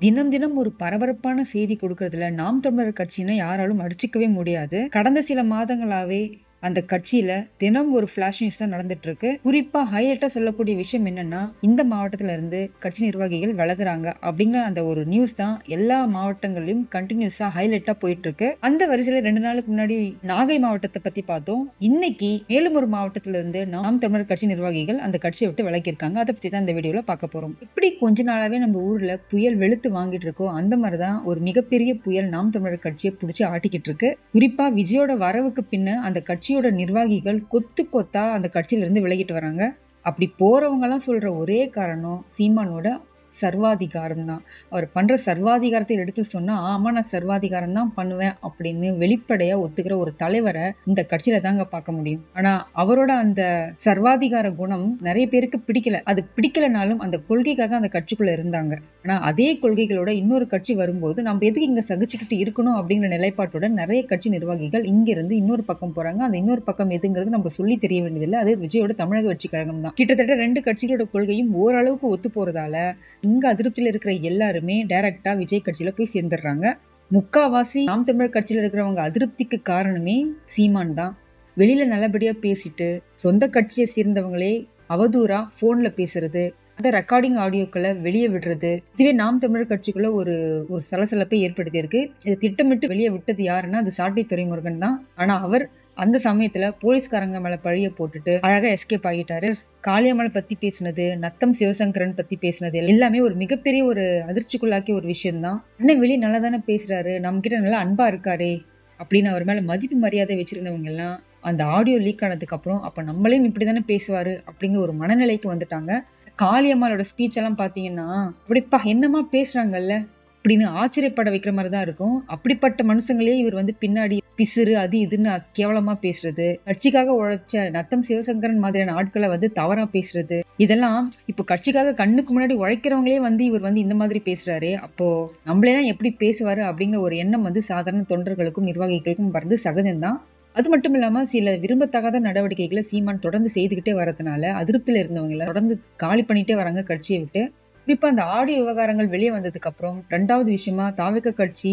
தினம் தினம் ஒரு பரபரப்பான செய்தி கொடுக்கறதுல நாம் தமிழர் கட்சின்னு யாராலும் அடிச்சுக்கவே முடியாது. கடந்த சில மாதங்களாவே அந்த கட்சியில தினம் ஒரு ஃபிளாஷ் நியூஸ் தான் நடந்துட்டு இருக்கு குறிப்பா ஹைலைட்டா சொல்லக்கூடிய விஷயம் என்னன்னா இந்த மாவட்டத்துல இருந்து கட்சி நிர்வாகிகள் விலகுறாங்க அப்படிங்கிற அந்த ஒரு நியூஸ் தான் எல்லா மாவட்டங்களிலும் கண்டினியூஸா ஹைலைட்டா போயிட்டு இருக்கு அந்த வரிசையில ரெண்டு நாளுக்கு முன்னாடி நாகை மாவட்டத்தை பத்தி பார்த்தோம். இன்னைக்கு மேலும் ஒரு மாவட்டத்துல இருந்து நாம் தமிழர் கட்சி நிர்வாகிகள் அந்த கட்சியை விட்டு விலகியிருக்காங்க. அதை பத்தி தான் இந்த வீடியோல பார்க்க போறோம். இப்படி கொஞ்ச நாளாவே நம்ம ஊர்ல புயல் வெளுத்து வாங்கிட்டு இருக்கோம் அந்த மாதிரி தான் ஒரு மிகப்பெரிய புயல் நாம் தமிழர் கட்சியை பிடிச்சி ஆட்டிக்கிட்டு இருக்கு. குறிப்பா விஜயோட வரவுக்கு பின்ன அந்த கட்சி கட்சியோட நிர்வாகிகள் கொத்து கொத்தா அந்த கட்சியிலிருந்து விலகிட்டு வராங்க. அப்படி போறவங்கலாம் சொல்ற ஒரே காரணம் சீமானோட சர்வாதிகாரம் தான் அவர் பண்ணுற சர்வாதிகாரத்தை எடுத்து சொன்னால் ஆமாம் நான் சர்வாதிகாரம் தான் பண்ணுவேன் அப்படின்னு வெளிப்படையாக ஒத்துக்கிற ஒரு தலைவரை இந்த கட்சியில தாங்க பார்க்க முடியும். ஆனால் அவரோட அந்த சர்வாதிகார குணம் நிறைய பேருக்கு பிடிக்கல. அது பிடிக்கலனாலும் அந்த கொள்கைக்காக அந்த கட்சிக்குள்ள இருந்தாங்க. ஆனால் அதே கொள்கைகளோட இன்னொரு கட்சி வரும்போது நம்ம எதுக்கு இங்கே சகிச்சுக்கிட்டு இருக்கணும் அப்படிங்கிற நிலைப்பாட்டோட நிறைய கட்சி நிர்வாகிகள் இங்கிருந்து இன்னொரு பக்கம் போறாங்க. அந்த இன்னொரு பக்கம் எதுங்கிறது நம்ம சொல்லி தெரிய வேண்டியதில்லை. அது விஜயோட தமிழக வெற்றி கழகம் தான் கிட்டத்தட்ட ரெண்டு கட்சிகளோட கொள்கையும் ஓரளவுக்கு ஒத்து போறதால இங்கே அதிருப்தியில் இருக்கிற எல்லாருமே டைரக்டா விஜய் கட்சியில் போய் சேர்ந்துடுறாங்க. முக்காவாசி நாம் தமிழர் கட்சியில் இருக்கிறவங்க அதிருப்திக்கு காரணமே சீமான் தான். வெளியில் நல்லபடியாக பேசிட்டு சொந்த கட்சியை சேர்ந்தவங்களே அவதூறாக ஃபோனில் பேசுறது அந்த ரெக்கார்டிங் ஆடியோக்களை வெளியே விடுறது இதுவே நாம் தமிழர் கட்சிக்குள்ள ஒரு ஒரு சலசலப்பை ஏற்படுத்தியிருக்கு. இதை திட்டமிட்டு வெளியே விட்டது யாருன்னா அது சாட்டை துறைமுருகன் தான். ஆனால் அவர் அந்த சமயத்துல போலீஸ்காரங்க மேல பழிய போட்டுட்டு அழகா எஸ்கேப் ஆகிட்டாரு. காளியம்மாளை பத்தி பேசினது நத்தம் சிவசங்கரன் பத்தி பேசினது எல்லாமே ஒரு மிகப்பெரிய ஒரு அதிர்ச்சிக்குள்ளாக்கிய ஒரு விஷயம்தான். அண்ணன் வெளியே நல்லா தானே பேசுறாரு நம்ம கிட்ட நல்லா அன்பா இருக்காரே அப்படின்னு அவர் மேல மதிப்பு மரியாதை வச்சிருந்தவங்க எல்லாம் அந்த ஆடியோ லீக் ஆனதுக்கு அப்புறம் அப்ப நம்மளையும் இப்படி தானே பேசுவாரு அப்படிங்கிற ஒரு மனநிலைக்கு வந்துட்டாங்க. காளியம்மாளோட ஸ்பீச் எல்லாம் பாத்தீங்கன்னா அப்படிப்பா என்னமா பேசுறாங்கல்ல? அப்படின்னு ஆச்சரியப்பட வைக்கிற மாதிரி தான் இருக்கும். அப்படிப்பட்ட மனுஷங்களே இவர் வந்து பின்னாடி பிசுறு அது இதுன்னு கேவலமா பேசுறது. கட்சிக்காக உழைச்ச நத்தம் சிவசங்கரன் மாதிரியான ஆட்களை வந்து தவறா பேசுறது. இதெல்லாம் இப்போ கட்சிக்காக கண்ணுக்கு முன்னாடி உழைக்கிறவங்களே வந்து இவர் வந்து இந்த மாதிரி பேசுறாரு. அப்போ நம்மளெல்லாம் எப்படி பேசுவாரு அப்படிங்கிற ஒரு எண்ணம் வந்து சாதாரண தொண்டர்களுக்கும் நிர்வாகிகளுக்கும் வர்றது சகஜம்தான். அது மட்டும் இல்லாம சில விரும்பத்தகாத நடவடிக்கைகளை சீமான் தொடர்ந்து செய்துக்கிட்டே வரதுனால அதிருப்தியில இருந்தவங்களை தொடர்ந்து காலி பண்ணிட்டே வராங்க கட்சியை விட்டு. குறிப்பா அந்த ஆடியோ விவகாரங்கள் வெளியே வந்ததுக்கு அப்புறம் ரெண்டாவது விஷயமா தாவிக்க கட்சி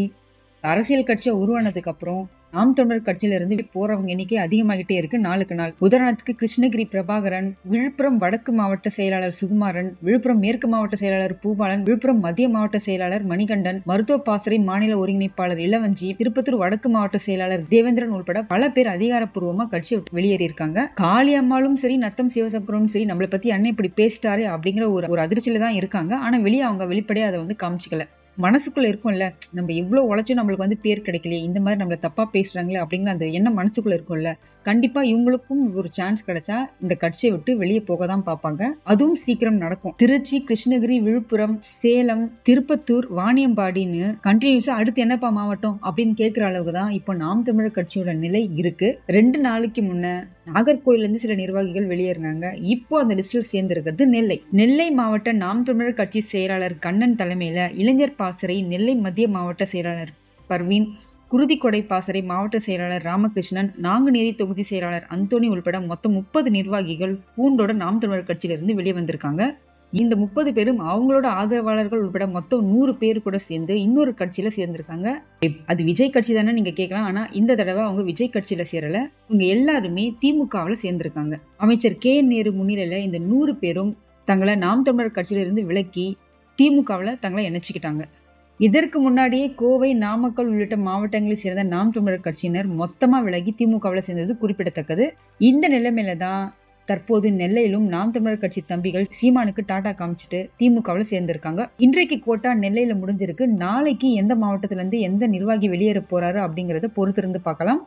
அரசியல் கட்சியை உருவானதுக்கு அப்புறம் நாம் தொண்டர் கட்சியில இருந்து போறவங்க எண்ணிக்கை அதிகமாகிட்டே இருக்கு நாளுக்கு நாள். உதாரணத்துக்கு கிருஷ்ணகிரி பிரபாகரன் விழுப்புரம் வடக்கு மாவட்ட செயலாளர் சுகுமாரன் விழுப்புரம் மேற்கு மாவட்ட செயலாளர் பூபாலன் விழுப்புரம் மத்திய மாவட்ட செயலாளர் மணிகண்டன் மருத்துவ பாசறை மாநில ஒருங்கிணைப்பாளர் இளவஞ்சி திருப்பத்தூர் வடக்கு மாவட்ட செயலாளர் தேவேந்திரன் உள்பட பல பேர் அதிகாரப்பூர்வமா கட்சி வெளியேறி இருக்காங்க காளியம்மாளும் சரி நத்தம் சிவசங்கரும் சரி நம்மளை பத்தி அண்ணன் இப்படி பேசிட்டாரு அப்படிங்கிற ஒரு ஒரு அதிர்ச்சியில தான் இருக்காங்க. ஆனா வெளியே அவங்க வெளிப்படையா அதை வந்து காமிச்சிக்கல. மனசுக்குள்ள இருக்கும்ல. நம்ம இவ்வளோ உழைச்சும் நம்மளுக்கு வந்து பேர் கிடைக்கலையே இந்த மாதிரி நம்மளை தப்பாக பேசுகிறாங்களே அப்படிங்கிற அந்த எண்ணம் மனசுக்குள்ள இருக்கும்ல. கண்டிப்பாக இவங்களுக்கும் ஒரு சான்ஸ் கிடைச்சா இந்த கட்சியை விட்டு வெளியே போக தான் பார்ப்பாங்க. அதுவும் சீக்கிரம் நடக்கும். திருச்சி கிருஷ்ணகிரி விழுப்புரம் சேலம் திருப்பத்தூர் வாணியம்பாடின்னு கண்டினியூஸாக அடுத்து என்னப்பா மாவட்டம் அப்படின்னு கேட்குற அளவுக்கு தான் இப்போ நாம் தமிழர் கட்சியோட நிலை இருக்கு. ரெண்டு நாளைக்கு முன்ன நாகர்கோயிலேருந்து சில நிர்வாகிகள் வெளியேறினாங்க. இப்போ அந்த லிஸ்டில் சேர்ந்திருக்கிறது நெல்லை. நெல்லை மாவட்ட நாம் தமிழர் கட்சி செயலாளர் கண்ணன் தலைமையில் இளைஞர் பாசறை நெல்லை மத்திய மாவட்ட செயலாளர் பர்வீன் குருதிக்கொடை பாசறை மாவட்ட செயலாளர் ராமகிருஷ்ணன் நாங்குநேரி தொகுதி செயலாளர் அந்தோணி உள்பட மொத்தம் முப்பது நிர்வாகிகள் பூண்டோட நாம் தமிழர் கட்சியிலிருந்து வெளியே வந்திருக்காங்க. இந்த முப்பது பேரும் அவங்களோட ஆதரவாளர்கள் உட்பட மொத்தம் நூறு பேர் கூட சேர்ந்து இன்னொரு கட்சியில சேர்ந்திருக்காங்க. அது விஜய் கட்சி தானே நீங்க கேட்கலாம். ஆனா இந்த தடவை அவங்க விஜய் கட்சியில சேரல. இவங்க எல்லாருமே திமுகவில் சேர்ந்திருக்காங்க. அமைச்சர் கே நேரு முன்னிலையில இந்த நூறு பேரும் தங்களை நாம் தமிழர் கட்சியில இருந்து விலக்கி திமுகவில் தங்களை இணைச்சிக்கிட்டாங்க. இதற்கு முன்னாடியே கோவை நாமக்கல் உள்ளிட்ட மாவட்டங்களில் சேர்ந்த நாம் தமிழர் கட்சியினர் மொத்தமா விலகி திமுகவில் சேர்ந்தது குறிப்பிடத்தக்கது. இந்த நிலைமையில தான் தற்போது நெல்லையிலும் நாம் தமிழர் கட்சி தம்பிகள் சீமானுக்கு டாடா காமிச்சிட்டு திமுகவில் சேர்ந்திருக்காங்க. இன்றைக்கு கோட்டா நெல்லையில முடிஞ்சிருக்கு. நாளைக்கு எந்த மாவட்டத்திலேருந்து எந்த நிர்வாகி வெளியேற போறாரு அப்படிங்கறத பொறுத்திருந்து பார்க்கலாம்.